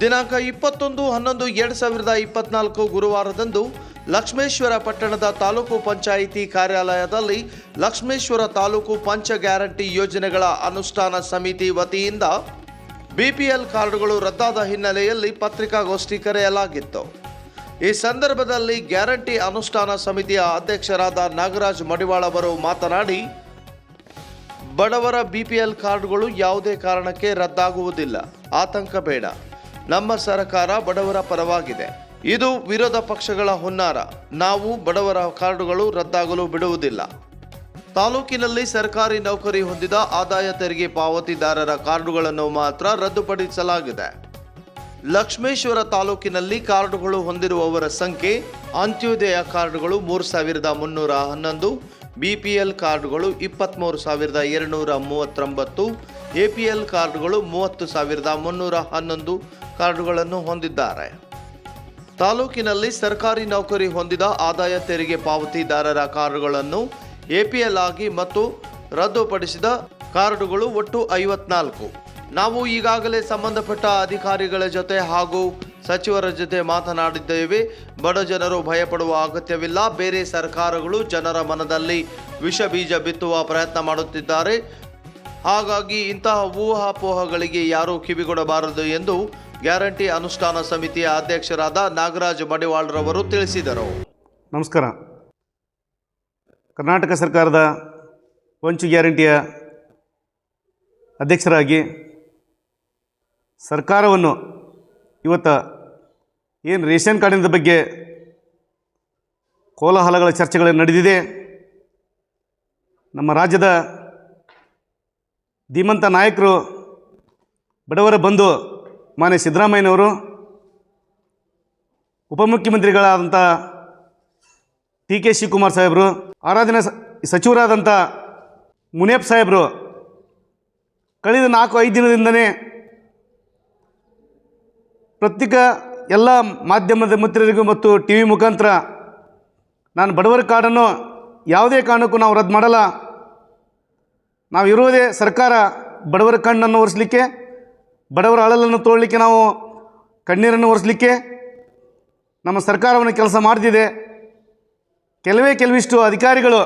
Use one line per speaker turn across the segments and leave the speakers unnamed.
ದಿನಾಂಕ ಇಪ್ಪತ್ತೊಂದು, ಹನ್ನೊಂದು, ಎರಡು ಸಾವಿರದ ಇಪ್ಪತ್ನಾಲ್ಕು ಗುರುವಾರದಂದು ಲಕ್ಷ್ಮೇಶ್ವರ ಪಟ್ಟಣದ ತಾಲೂಕು ಪಂಚಾಯಿತಿ ಕಾರ್ಯಾಲಯದಲ್ಲಿ ಲಕ್ಷ್ಮೇಶ್ವರ ತಾಲೂಕು ಪಂಚ ಗ್ಯಾರಂಟಿ ಯೋಜನೆಗಳ ಅನುಷ್ಠಾನ ಸಮಿತಿ ವತಿಯಿಂದ ಬಿಪಿಎಲ್ ಕಾರ್ಡುಗಳು ರದ್ದಾದ ಹಿನ್ನೆಲೆಯಲ್ಲಿ ಪತ್ರಿಕಾಗೋಷ್ಠಿ ಕರೆಯಲಾಗಿತ್ತು. ಈ ಸಂದರ್ಭದಲ್ಲಿ ಗ್ಯಾರಂಟಿ ಅನುಷ್ಠಾನ ಸಮಿತಿಯ ಅಧ್ಯಕ್ಷರಾದ ನಾಗರಾಜ್ ಮಡಿವಾಳ ಅವರು ಮಾತನಾಡಿ, ಬಡವರ ಬಿಪಿಎಲ್ ಕಾರ್ಡ್ಗಳು ಯಾವುದೇ ಕಾರಣಕ್ಕೆ ರದ್ದಾಗುವುದಿಲ್ಲ. ಆತಂಕ ಬೇಡ. ನಮ್ಮ ಸರ್ಕಾರ ಬಡವರ ಪರವಾಗಿದೆ. ಇದು ವಿರೋಧ ಪಕ್ಷಗಳ ಹುನ್ನಾರ. ನಾವು ಬಡವರ ಕಾರ್ಡುಗಳು ರದ್ದಾಗಲು ಬಿಡುವುದಿಲ್ಲ. ತಾಲೂಕಿನಲ್ಲಿ ಸರ್ಕಾರಿ ನೌಕರಿ ಹೊಂದಿದ ಆದಾಯ ತೆರಿಗೆ ಪಾವತಿದಾರರ ಕಾರ್ಡುಗಳನ್ನು ಮಾತ್ರ ರದ್ದುಪಡಿಸಲಾಗಿದೆ. ಲಕ್ಷ್ಮೇಶ್ವರ ತಾಲೂಕಿನಲ್ಲಿ ಕಾರ್ಡುಗಳು ಹೊಂದಿರುವವರ ಸಂಖ್ಯೆ, ಅಂತ್ಯೋದಯ ಕಾರ್ಡುಗಳು ಮೂರು ಸಾವಿರದ ಮುನ್ನೂರ ಹನ್ನೊಂದು ಬಿ ಪಿ ಎಲ್ ಕಾರ್ಡುಗಳು ಇಪ್ಪತ್ತ್ಮೂರು ಸಾವಿರದ ಎರಡುನೂರ ಮೂವತ್ತೊಂಬತ್ತು ಎ ಪಿ ಎಲ್ ಕಾರ್ಡುಗಳು ಮೂವತ್ತು ಸಾವಿರದ ಮುನ್ನೂರ ಹನ್ನೊಂದು ಕಾರ್ಡುಗಳನ್ನು ಹೊಂದಿದ್ದಾರೆ. ತಾಲೂಕಿನಲ್ಲಿ ಸರ್ಕಾರಿ ನೌಕರಿ ಹೊಂದಿದ ಆದಾಯ ತೆರಿಗೆ ಪಾವತಿದಾರರ ಕಾರ್ಡುಗಳನ್ನು ಎಪಿಎಲ್ ಆಗಿ ಮತ್ತು ರದ್ದುಪಡಿಸಿದ ಕಾರ್ಡುಗಳು ಒಟ್ಟು ಐವತ್ನಾಲ್ಕು. ನಾವು ಈಗಾಗಲೇ ಸಂಬಂಧಪಟ್ಟ ಅಧಿಕಾರಿಗಳ ಜೊತೆ ಹಾಗೂ ಸಚಿವರ ಜೊತೆ ಮಾತನಾಡಿದ್ದೇವೆ. ಬಡ ಜನರು ಭಯಪಡುವ ಅಗತ್ಯವಿಲ್ಲ. ಬೇರೆ ಸರ್ಕಾರಗಳು ಜನರ ಮನದಲ್ಲಿ ವಿಷ ಬೀಜ ಬಿತ್ತುವ ಪ್ರಯತ್ನ ಮಾಡುತ್ತಿದ್ದಾರೆ. ಹಾಗಾಗಿ ಇಂತಹ ಊಹಾಪೋಹಗಳಿಗೆ ಯಾರೂ ಕಿವಿಗೊಡಬಾರದು ಎಂದು ಗ್ಯಾರಂಟಿ ಅನುಷ್ಠಾನ ಸಮಿತಿಯ ಅಧ್ಯಕ್ಷರಾದ ನಾಗರಾಜ್ ಮಡಿವಾಳ್ರವರು ತಿಳಿಸಿದರು.
ನಮಸ್ಕಾರ. ಕರ್ನಾಟಕ ಸರ್ಕಾರದ ಪಂಚು ಗ್ಯಾರಂಟಿಯ ಅಧ್ಯಕ್ಷರಾಗಿ ಸರ್ಕಾರವನ್ನು ಇವತ್ತು ಏನು ರೇಷನ್ ಕಾರ್ಡಿನ ಬಗ್ಗೆ ಕೋಲಾಹಲಗಳ ಚರ್ಚೆಗಳು ನಡೆದಿದೆ. ನಮ್ಮ ರಾಜ್ಯದ ಧೀಮಂತ ನಾಯಕರು ಬಡವರ ಬಂಧು ಮಾನ್ಯ ಸಿದ್ದರಾಮಯ್ಯನವರು ಉಪಮುಖ್ಯಮಂತ್ರಿಗಳಾದಂಥ ಟಿ ಕೆ ಶಿವಕುಮಾರ್ ಸಾಹೇಬರು, ಆರಾಧನಾ ಸಚಿವರಾದಂಥ ಮುನಿಯಪ್ಪ ಸಾಹೇಬರು, ಕಳೆದ ನಾಲ್ಕು, ಐದು ದಿನದಿಂದನೇ ಪ್ರತ್ಯೇಕ ಎಲ್ಲ ಮಾಧ್ಯಮದ ಮಿತ್ರರಿಗೂ ಮತ್ತು ಟಿ ವಿ ಮುಖಾಂತರ ನಾನು ಬಡವರ ಕಾರ್ಡನ್ನು ಯಾವುದೇ ಕಾರಣಕ್ಕೂ ನಾವು ರದ್ದು ಮಾಡಲ್ಲ. ನಾವು ಇರೋದೇ ಸರ್ಕಾರ ಬಡವರ ಕಣ್ಣನ್ನು ಒರೆಸಲಿಕ್ಕೆ ಬಡವರ ಅಳಲನ್ನು ತೋಳಲಿಕ್ಕೆ ನಾವು ಕಣ್ಣೀರನ್ನು ಒರೆಸಲಿಕ್ಕೆ ನಮ್ಮ ಸರ್ಕಾರವನ್ನು ಕೆಲಸ ಮಾಡ್ತಿದೆ. ಕೆಲವೇ ಕೆಲವಿಷ್ಟು ಅಧಿಕಾರಿಗಳು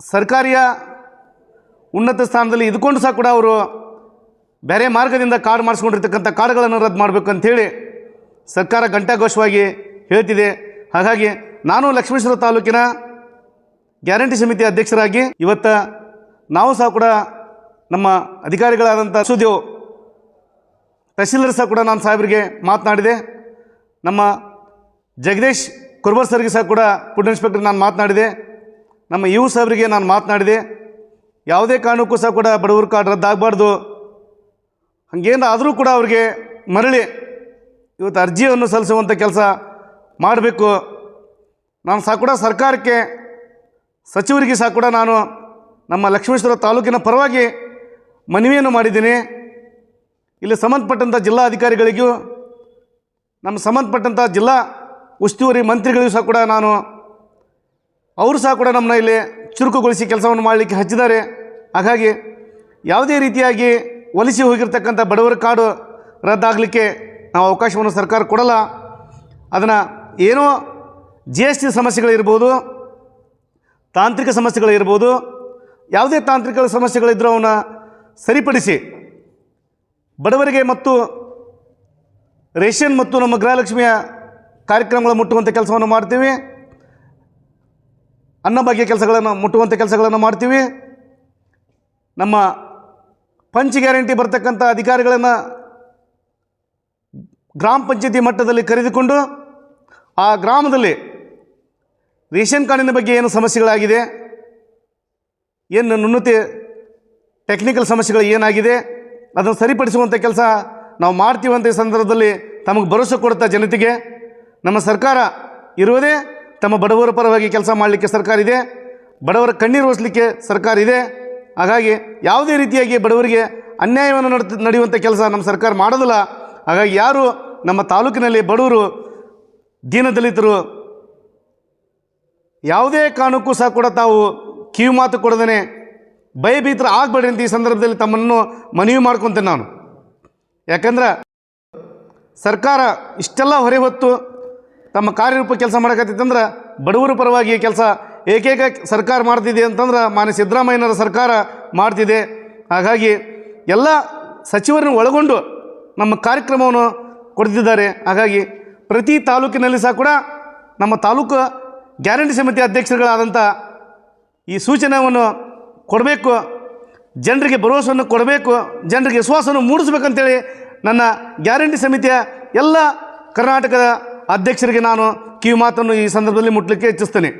ಸರ್ಕಾರಿಯ ಉನ್ನತ ಸ್ಥಾನದಲ್ಲಿ ಇದ್ಕೊಂಡು ಸಹ ಕೂಡ ಅವರು ಬೇರೆ ಮಾರ್ಗದಿಂದ ಕಾರ್ಡ್ ಮಾಡಿಸ್ಕೊಂಡಿರ್ತಕ್ಕಂಥ ಕಾರ್ಡ್ಗಳನ್ನು ರದ್ದು ಮಾಡಬೇಕು ಅಂಥೇಳಿ ಸರ್ಕಾರ ಘಂಟಾಘೋಷವಾಗಿ ಹೇಳ್ತಿದೆ. ಹಾಗಾಗಿ ನಾನು ಲಕ್ಷ್ಮೇಶ್ವರ ತಾಲೂಕಿನ ಗ್ಯಾರಂಟಿ ಸಮಿತಿ ಅಧ್ಯಕ್ಷರಾಗಿ ಇವತ್ತು ನಾವು ಸಹ ಕೂಡ ನಮ್ಮ ಅಧಿಕಾರಿಗಳಾದಂಥ ಸುದೇವ್ ತಹಸೀಲ್ದಾರ್ ಸಹ ಕೂಡ ನಾನು ಸಾಹೇಬರಿಗೆ ಮಾತನಾಡಿದೆ. ನಮ್ಮ ಜಗದೀಶ್ ಕುರ್ಬರ್ ಸರ್ಗೆ ಸಹ ಕೂಡ ಫುಡ್ ಇನ್ಸ್ಪೆಕ್ಟರ್ ನಾನು ಮಾತನಾಡಿದೆ. ನಮ್ಮ ಯು ಸಾಹೇಬರಿಗೆ ನಾನು ಮಾತನಾಡಿದೆ. ಯಾವುದೇ ಕಾರಣಕ್ಕೂ ಸಹ ಕೂಡ ಬಡವರು ಕಾರ್ಡ್ ರದ್ದಾಗಬಾರ್ದು ಆದರೂ ಕೂಡ ಅವ್ರಿಗೆ ಮರಳಿ ಇವತ್ತು ಅರ್ಜಿಯನ್ನು ಸಲ್ಲಿಸುವಂಥ ಕೆಲಸ ಮಾಡಬೇಕು. ನಾನು ಸಹ ಕೂಡ ಸರ್ಕಾರಕ್ಕೆ, ಸಚಿವರಿಗೆ ಸಹ ಕೂಡ ನಾನು ನಮ್ಮ ಲಕ್ಷ್ಮೇಶ್ವರ ತಾಲೂಕಿನ ಪರವಾಗಿ ಮನವಿಯನ್ನು ಮಾಡಿದ್ದೀನಿ. ಇಲ್ಲಿ ಸಂಬಂಧಪಟ್ಟಂಥ ಜಿಲ್ಲಾ ಅಧಿಕಾರಿಗಳಿಗೂ ನಮ್ಮ ಸಂಬಂಧಪಟ್ಟಂಥ ಜಿಲ್ಲಾ ಉಸ್ತುವಾರಿ ಮಂತ್ರಿಗಳಿಗೂ ಸಹ ಕೂಡ ನಾನು, ಅವರು ಸಹ ಕೂಡ ನಮ್ಮನ್ನ ಇಲ್ಲಿ ಚುರುಕುಗೊಳಿಸಿ ಕೆಲಸವನ್ನು ಮಾಡಲಿಕ್ಕೆ ಹಚ್ಚಿದ್ದಾರೆ. ಹಾಗಾಗಿ ಯಾವುದೇ ರೀತಿಯಾಗಿ ಒಲಿಸಿ ಹೋಗಿರ್ತಕ್ಕಂಥ ಬಡವರ ಕಾಡು ರದ್ದಾಗಲಿಕ್ಕೆ ನಾವು ಅವಕಾಶವನ್ನು ಸರ್ಕಾರ ಕೊಡಲ್ಲ. ಅದನ್ನು ಏನೋ ಜಿ ಎಸ್ ಟಿ ಸಮಸ್ಯೆಗಳಿರ್ಬೋದು, ತಾಂತ್ರಿಕ ಸಮಸ್ಯೆಗಳಿರ್ಬೋದು, ಯಾವುದೇ ತಾಂತ್ರಿಕ ಸಮಸ್ಯೆಗಳಿದ್ದರೂ ಅವನ್ನ ಸರಿಪಡಿಸಿ ಬಡವರಿಗೆ ಮತ್ತು ರೇಷನ್ ಮತ್ತು ನಮ್ಮ ಗೃಹಲಕ್ಷ್ಮಿಯ ಕಾರ್ಯಕ್ರಮಗಳು ಮುಟ್ಟುವಂಥ ಕೆಲಸವನ್ನು ಮಾಡ್ತೀವಿ. ಅನ್ನಭಾಗ್ಯ ಕೆಲಸಗಳನ್ನು ಮುಟ್ಟುವಂಥ ಕೆಲಸಗಳನ್ನು ಮಾಡ್ತೀವಿ. ನಮ್ಮ ಪಂಚ್ ಗ್ಯಾರಂಟಿ ಬರ್ತಕ್ಕಂಥ ಅಧಿಕಾರಿಗಳನ್ನು ಗ್ರಾಮ ಪಂಚಾಯತಿ ಮಟ್ಟದಲ್ಲಿ ಕರೆದುಕೊಂಡು ಆ ಗ್ರಾಮದಲ್ಲಿ ರೇಷನ್ ಕಾರ್ಡಿನ ಬಗ್ಗೆ ಏನು ಸಮಸ್ಯೆಗಳಾಗಿದೆ, ಏನು ನುಣ್ಣತೆ ಟೆಕ್ನಿಕಲ್ ಸಮಸ್ಯೆಗಳು ಏನಾಗಿದೆ ಅದನ್ನು ಸರಿಪಡಿಸುವಂಥ ಕೆಲಸ ನಾವು ಮಾಡ್ತೀವಂಥ ಸಂದರ್ಭದಲ್ಲಿ ತಮಗೆ ಭರವಸೆ ಕೊಡುತ್ತಾ ಜನತೆಗೆ, ನಮ್ಮ ಸರ್ಕಾರ ಇರುವುದೇ ತಮ್ಮ ಬಡವರ ಪರವಾಗಿ ಕೆಲಸ ಮಾಡಲಿಕ್ಕೆ ಸರ್ಕಾರ ಇದೆ, ಬಡವರ ಕಣ್ಣೀರು ಒರೆಸಲಿಕ್ಕೆ ಸರ್ಕಾರ ಇದೆ. ಹಾಗಾಗಿ ಯಾವುದೇ ರೀತಿಯಾಗಿ ಬಡವರಿಗೆ ಅನ್ಯಾಯವನ್ನು ನಡೆ ನಡೆಯುವಂಥ ಕೆಲಸ ನಮ್ಮ ಸರ್ಕಾರ ಮಾಡೋದಿಲ್ಲ. ಹಾಗಾಗಿ ಯಾರು ನಮ್ಮ ತಾಲೂಕಿನಲ್ಲಿ ಬಡವರು ದೀನದಲಿತರು ಯಾವುದೇ ಕಾರಣಕ್ಕೂ ಸಹ ಕೂಡ ತಾವು ಕಿವಿ ಮಾತು ಕೊಡದೇ ಭಯಭೀತರು ಆಗಬೇಡಿ ಅಂತ ಈ ಸಂದರ್ಭದಲ್ಲಿ ತಮ್ಮನ್ನು ಮನವಿ ಮಾಡ್ಕೊತೇನೆ ನಾನು. ಯಾಕಂದ್ರೆ ಸರ್ಕಾರ ಇಷ್ಟೆಲ್ಲ ಹೊರೆ ಹೊತ್ತು ತಮ್ಮ ಕಾರ್ಯರೂಪ ಕೆಲಸ ಮಾಡಕತ್ತಿತ್ತಂದ್ರೆ ಬಡವರ ಪರವಾಗಿ ಕೆಲಸ ಏಕೈಕ ಸರ್ಕಾರ ಮಾಡ್ತಿದೆ ಅಂತಂದ್ರೆ ಮಾನ್ಯ ಸಿದ್ದರಾಮಯ್ಯನವರ ಸರ್ಕಾರ ಮಾಡ್ತಿದೆ. ಹಾಗಾಗಿ ಎಲ್ಲ ಸಚಿವರನ್ನು ಒಳಗೊಂಡು ನಮ್ಮ ಕಾರ್ಯಕ್ರಮವನ್ನು ಕೊಡ್ತಿದ್ದಾರೆ. ಹಾಗಾಗಿ ಪ್ರತಿ ತಾಲೂಕಿನಲ್ಲಿ ಸಹ ಕೂಡ ನಮ್ಮ ತಾಲೂಕು ಗ್ಯಾರಂಟಿ ಸಮಿತಿ ಅಧ್ಯಕ್ಷರುಗಳಾದಂಥ ಈ ಸೂಚನೆಯನ್ನು ಕೊಡಬೇಕು, ಜನರಿಗೆ ಭರವಸೆಯನ್ನು ಕೊಡಬೇಕು, ಜನರಿಗೆ ವಿಶ್ವಾಸವನ್ನು ಮೂಡಿಸ್ಬೇಕಂತೇಳಿ ನನ್ನ ಗ್ಯಾರಂಟಿ ಸಮಿತಿಯ ಎಲ್ಲ ಕರ್ನಾಟಕದ ಅಧ್ಯಕ್ಷರಿಗೆ ನಾನು ಕಿವಿ ಮಾತನ್ನು ಈ ಸಂದರ್ಭದಲ್ಲಿ ಮುಟ್ಟಲಿಕ್ಕೆ ಇಚ್ಛಿಸ್ತೇನೆ.